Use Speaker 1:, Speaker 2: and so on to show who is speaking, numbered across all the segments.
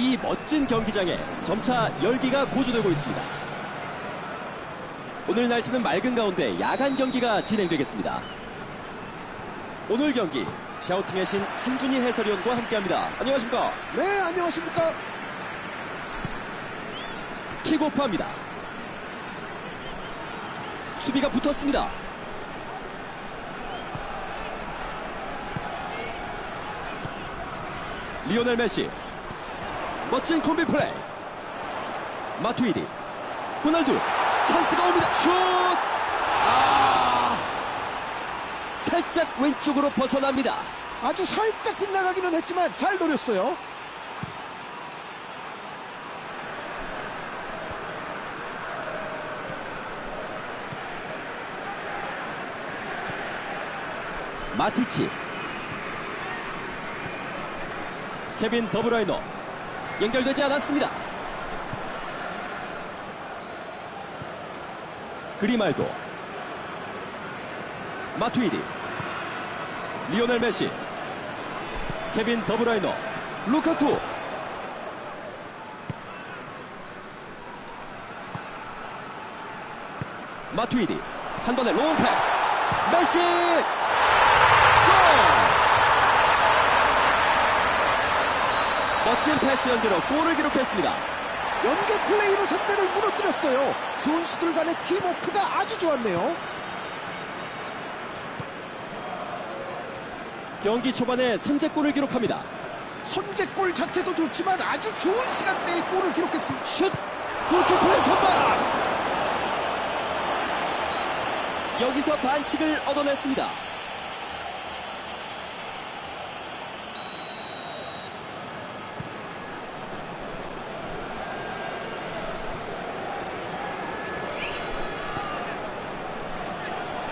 Speaker 1: 이 멋진 경기장에 점차 열기가 고조되고 있습니다. 오늘 날씨는 맑은 가운데 야간 경기가 진행되겠습니다. 오늘 경기 샤우팅의 신 한준희 해설위원과 함께합니다. 안녕하십니까?
Speaker 2: 네, 안녕하십니까?
Speaker 1: 킥오프합니다. 수비가 붙었습니다. 리오넬 메시 멋진 콤비 플레이. 마투이디. 호날두. 찬스가 옵니다. 슛! 아! 살짝 왼쪽으로 벗어납니다.
Speaker 2: 아주 살짝 빗나가기는 했지만 잘 노렸어요.
Speaker 1: 마티치. 케빈 더브라이너 연결되지 않았습니다. 그리말도 마투이디 리오넬 메시 케빈 더브라이너 루카쿠. 마투이디 한 번에 롱 패스. 메시 골! 멋진 패스 연계로 골을 기록했습니다.
Speaker 2: 연계 플레이로 상대를 무너뜨렸어요. 선수들 간의 팀워크가 아주 좋았네요.
Speaker 1: 경기 초반에 선제골을 기록합니다.
Speaker 2: 선제골 자체도 좋지만 아주 좋은 시간대에 골을 기록했습니다.
Speaker 1: 슛! 골키퍼의 선방! 여기서 반칙을 얻어냈습니다.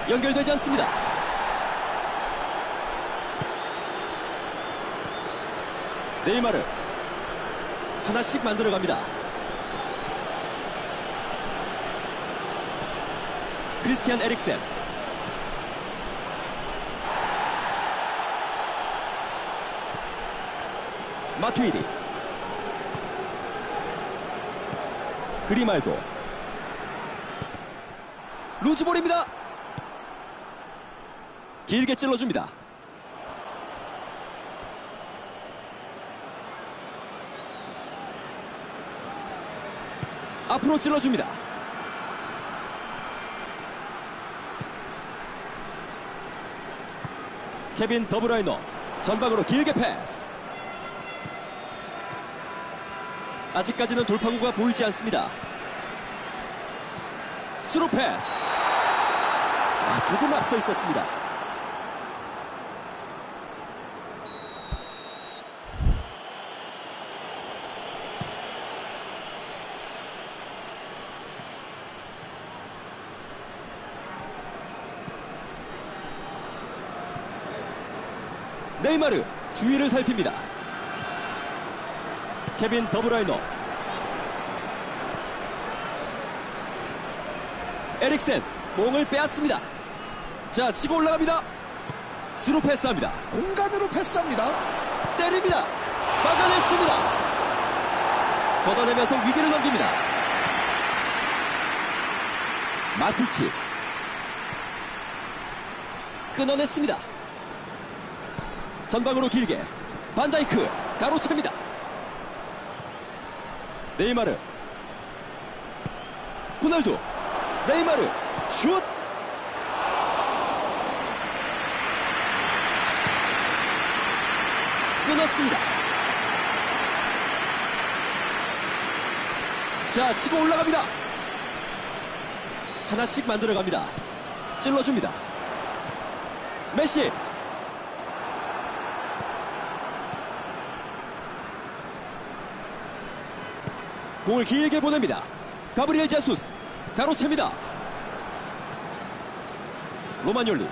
Speaker 1: 연결되지 않습니다. 네이마르 하나씩 만들어갑니다. 크리스티안 에릭센 마투이디 그리말도 루즈볼입니다 길게 찔러줍니다. 앞으로 찔러줍니다. 케빈 더브라이너 전방으로 길게 패스. 아직까지는 돌파구가 보이지 않습니다. 스루 패스. 아, 조금 앞서 있었습니다 네이마르 주위를 살핍니다. 케빈 더브라이너 에릭센 공을 빼앗습니다. 자 치고 올라갑니다. 스루 패스합니다.
Speaker 2: 공간으로 패스합니다.
Speaker 1: 때립니다. 막아냈습니다. 걷어내면서 위기를 넘깁니다. 마티치 끊어냈습니다. 전방으로 길게 반다이크 가로챕니다. 네이마르 호날두 네이마르 슛 끊었습니다. 자 치고 올라갑니다. 하나씩 만들어갑니다. 찔러줍니다. 메시 공을 길게 보냅니다. 가브리엘 자수스 가로챕니다. 로마뇰리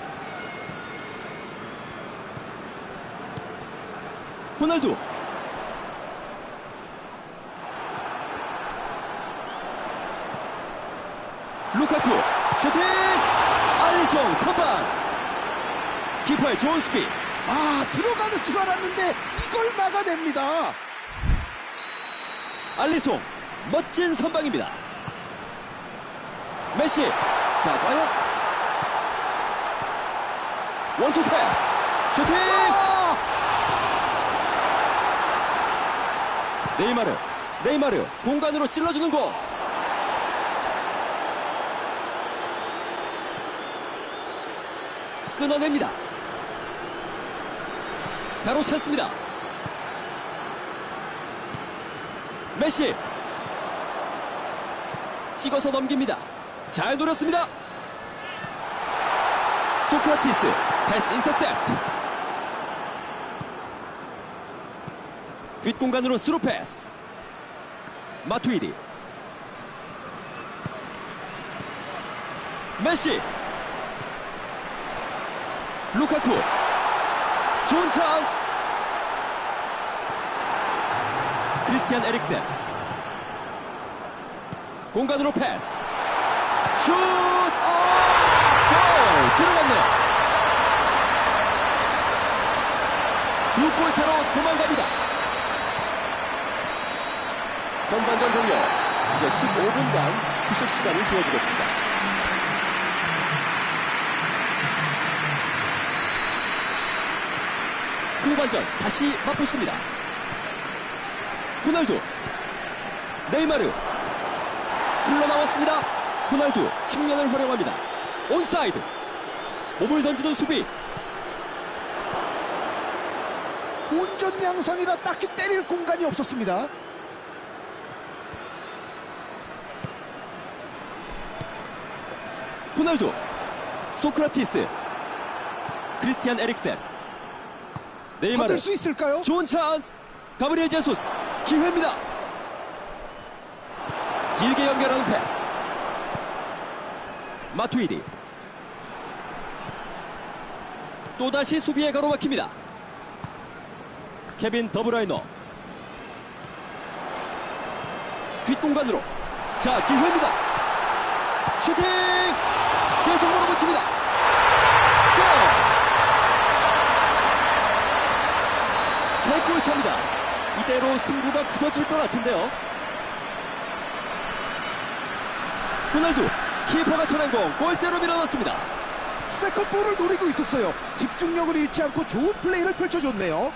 Speaker 1: 호날두 루카쿠 슈팅 알리송 선방 키퍼의 좋은 수비
Speaker 2: 아, 들어가는 줄 알았는데 이걸 막아냅니다.
Speaker 1: 알리송 멋진 선방입니다. 메시 자 과연? 원투 패스. 슈팅!
Speaker 2: 아!
Speaker 1: 네이마르 네이마르 공간으로 찔러주는 공. 끊어냅니다. 가로챘습니다. 메시 찍어서 넘깁니다. 잘 노렸습니다. 소크라티스 패스 인터셉트. 뒷공간으로 스루 패스. 마투이디. 메시. 루카쿠. 좋은 찬스. 크리스티안 에릭센 공간으로 패스. 슛! 골! 들어갔네요. 두 골 차로 도망갑니다. 전반전 종료. 이제 15분간 휴식 시간이 주어지겠습니다. 그 후반전 다시 맞붙습니다. 호날두. 네이마르 흘러나왔습니다. 호날두 측면을 활용합니다. 온사이드. 몸을 던지는 수비.
Speaker 2: 혼전 양상이라 딱히 때릴 공간이 없었습니다.
Speaker 1: 호날두. 소크라티스. 크리스티안 에릭센. 네이마르.
Speaker 2: 받을 수 있을까요?
Speaker 1: 좋은 찬스. 가브리엘 제수스. 기회입니다 길게 연결하는 패스. 마투이디. 또다시 수비에 가로막힙니다. 케빈 더브라이너. 뒷공간으로. 자 기회입니다. 슈팅! 계속 몰아붙입니다. 골! 세골 차입니다. 이대로 승부가 굳어질 것 같은데요. 호날두 키퍼가 쳐낸 공 골대로 밀어넣습니다.
Speaker 2: 세컨볼을 노리고 있었어요. 집중력을 잃지 않고 좋은 플레이를 펼쳐줬네요.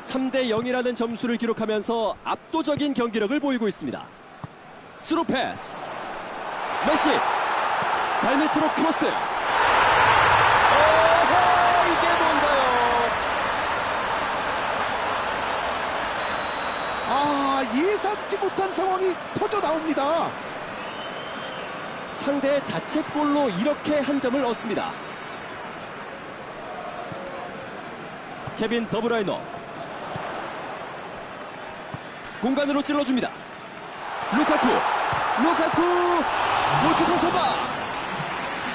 Speaker 1: 3대 0이라는 점수를 기록하면서 압도적인 경기력을 보이고 있습니다. 스루 패스 메시 발밑으로 크로스 오호 이게 뭔가요?
Speaker 2: 아 예상치 못한 상황이 터져 나옵니다.
Speaker 1: 상대의 자책골로 이렇게 한 점을 얻습니다. 케빈 더브라이너 공간으로 찔러줍니다. 루카쿠 루카쿠 골키퍼 선방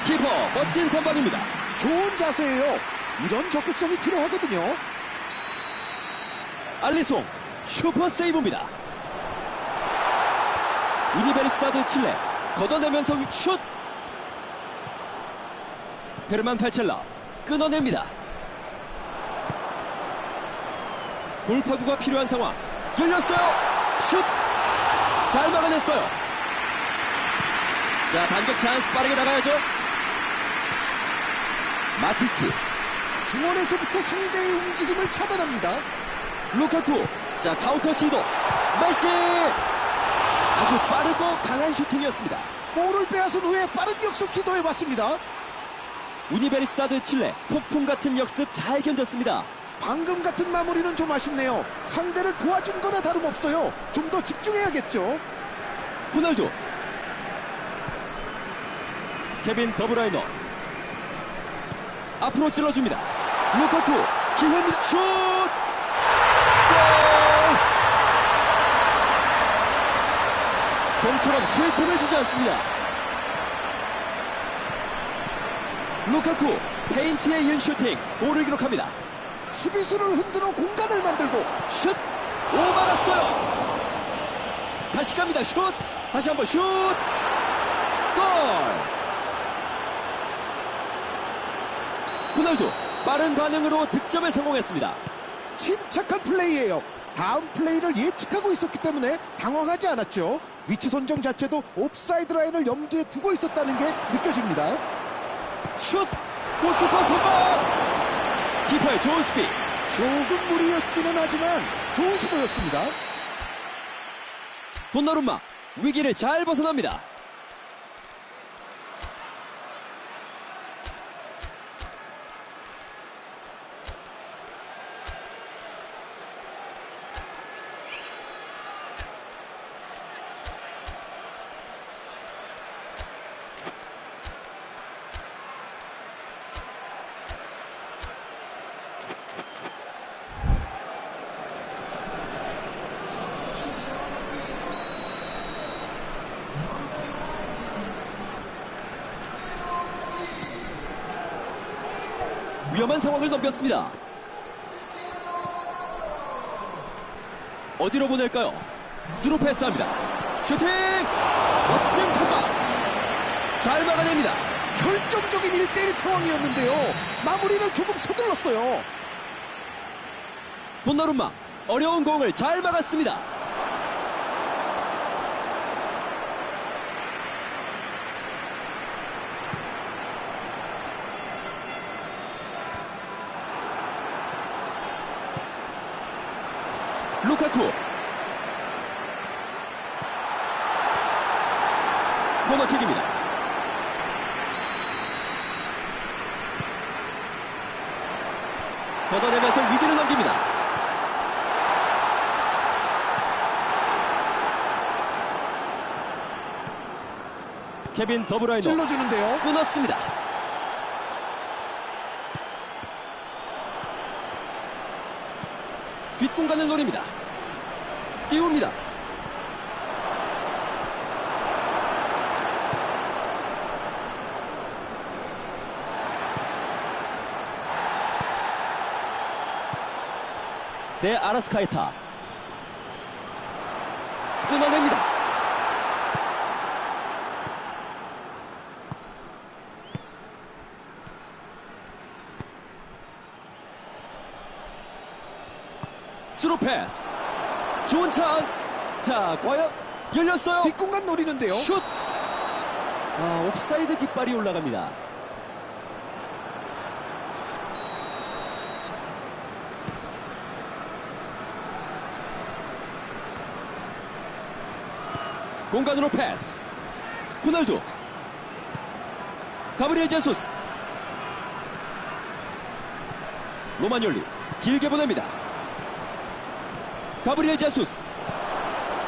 Speaker 1: 키퍼 멋진 선방입니다.
Speaker 2: 좋은 자세예요. 이런 적극성이 필요하거든요.
Speaker 1: 알리송 슈퍼 세이브입니다. 유니베르시타드 칠레 걷어내면서 슛! 헤르만 팔첼라 끊어냅니다. 돌파구가 필요한 상황. 열렸어요! 슛! 잘 막아냈어요. 자 반격 찬스 빠르게 나가야죠. 마티치.
Speaker 2: 중원에서부터 상대의 움직임을 차단합니다.
Speaker 1: 루카쿠. 자 카운터 시도. 메시 아주 빠르고 강한 슈팅이었습니다
Speaker 2: 볼을 빼앗은 후에 빠른 역습 시도해봤습니다.
Speaker 1: 우니베르시타드 칠레 폭풍 같은 역습 잘 견뎠습니다
Speaker 2: 방금 같은 마무리는 좀 아쉽네요. 상대를 도와준 거나 다름없어요. 좀 더 집중해야겠죠.
Speaker 1: 호날두 케빈 더브라이너 앞으로 찔러줍니다 루카쿠 기회입니다 슛 골! 좀처럼 쉴 틈을 주지 않습니다 루카쿠 페인트에 이은 슈팅 골을 기록합니다
Speaker 2: 수비수를 흔들어 공간을 만들고
Speaker 1: 슛! 오 막았어요! 다시 갑니다, 슛! 다시 한번 슛! 골! 호날두, 빠른 반응으로 득점에 성공했습니다.
Speaker 2: 침착한 플레이예요. 다음 플레이를 예측하고 있었기 때문에 당황하지 않았죠. 위치 선정 자체도 옵사이드 라인을 염두에 두고 있었다는 게 느껴집니다.
Speaker 1: 슛! 골키퍼 선방! 키퍼의 좋은 수비.
Speaker 2: 조금 무리였기는 하지만 좋은 시도였습니다.
Speaker 1: 돈나룸마 위기를 잘 벗어납니다. 위험한 상황을 넘겼습니다. 어디로 보낼까요? 스루 패스합니다. 슈팅! 멋진 선방! 잘 막아냅니다.
Speaker 2: 결정적인 1대1 상황이었는데요. 마무리를 조금 서둘렀어요.
Speaker 1: 돈나룸마 어려운 공을 잘 막았습니다. 루카쿠 코너킥입니다. 걷어내면서 위기를 넘깁니다. 케빈 더브라이너
Speaker 2: 찔러주는데요.
Speaker 1: 끊었습니다. 뒷공간을 노립니다. 띄웁니다. 대 아라스카이타 끊어냅니다. 스루 패스. 좋은 찬스. 자, 과연 열렸어요.
Speaker 2: 뒷공간 노리는데요.
Speaker 1: 슛. 아, 옵사이드 깃발이 올라갑니다. 공간으로 패스. 호날두. 가브리엘 제수스. 로마니올리 길게 보냅니다. 가브리엘 제수스.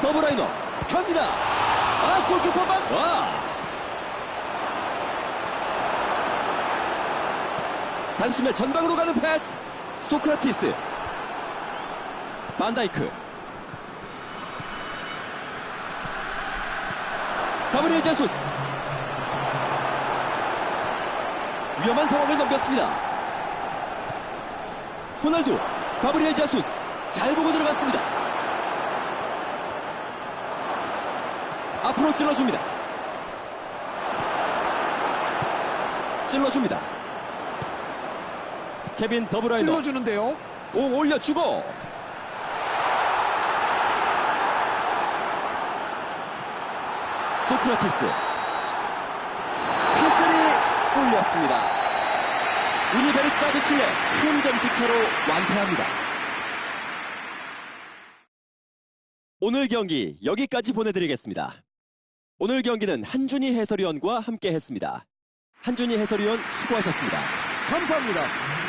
Speaker 1: 더블라이너 견디다. 아 골키퍼 방. 와. 단숨에 전방으로 가는 패스. 소크라티스. 반다이크. 가브리엘 제수스. 위험한 상황을 넘겼습니다. 호날두. 가브리엘 제수스. 잘 보고 들어갔습니다. 앞으로 찔러줍니다. 찔러줍니다. 케빈 더브라이너
Speaker 2: 찔러주는데요.
Speaker 1: 공 올려주고 소크라티스 피슬이 올렸습니다. 우니베르시타드 칠레 큰 점수차로 완패합니다. 오늘 경기 여기까지 보내드리겠습니다. 오늘 경기는 한준희 해설위원과 함께 했습니다. 한준희 해설위원 수고하셨습니다.
Speaker 2: 감사합니다.